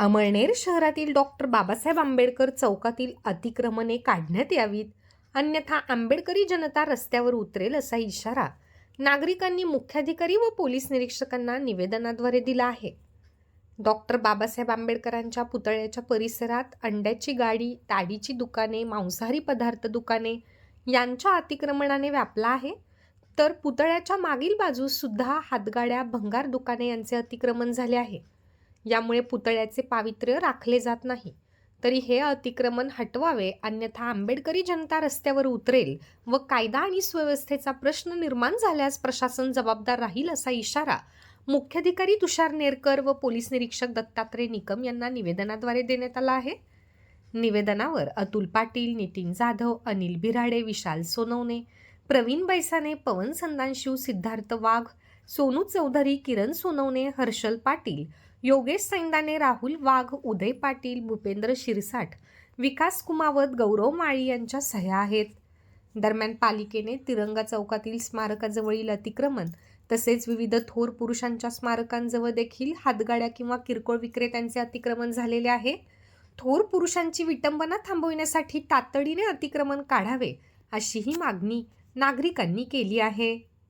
अमळनेर शहरातील डॉक्टर बाबासाहेब आंबेडकर चौकातील अतिक्रमणे काढण्यात यावीत. अन्यथा आंबेडकरी जनता रस्त्यावर उतरेल असा इशारा नागरिकांनी मुख्याधिकारी व पोलीस निरीक्षकांना निवेदनाद्वारे दिला आहे. डॉक्टर बाबासाहेब आंबेडकरांच्या पुतळ्याच्या परिसरात अंड्याची गाडी ताडीची दुकाने मांसाहारी पदार्थ दुकाने यांच्या अतिक्रमणाने व्यापला आहे. तर पुतळ्याच्या मागील बाजूस सुद्धा हातगाड्या भंगार दुकाने यांचे अतिक्रमण झाले आहे. यामुळे पुतळ्याचे पावित्र्य राखले जात नाही. तरी हे अतिक्रमण हटवावे अन्यथा आंबेडकरी जनता रस्त्यावर उतरेल व कायदा आणि सुव्यवस्थेचा प्रश्न निर्माण झाल्यास प्रशासन जबाबदार राहील असा इशारा मुख्याधिकारी तुषार नेरकर व पोलीस निरीक्षक दत्तात्रय निकम यांना निवेदनाद्वारे देण्यात आला आहे. निवेदनावर अतुल पाटील नितीन जाधव अनिल बिराडे विशाल सोनवणे प्रवीण बैसाने पवन संदांशू सिद्धार्थ वाघ सोनू चौधरी किरण सोनवणे हर्षल पाटील योगेश सैंदाने राहुल वाघ उदय पाटील भूपेंद्र शिरसाट विकास कुमावत गौरव माळी यांच्या सह्या आहेत. दरम्यान पालिकेने तिरंगा चौकातील स्मारकाजवळील अतिक्रमण तसेच विविध थोर पुरुषांच्या स्मारकांजवळ देखील हातगाड्या किंवा किरकोळ विक्रेत्यांचे अतिक्रमण झालेले आहे. थोर पुरुषांची विटंबना थांबविण्यासाठी तातडीने अतिक्रमण काढावे अशीही मागणी नागरिकांनी केली आहे.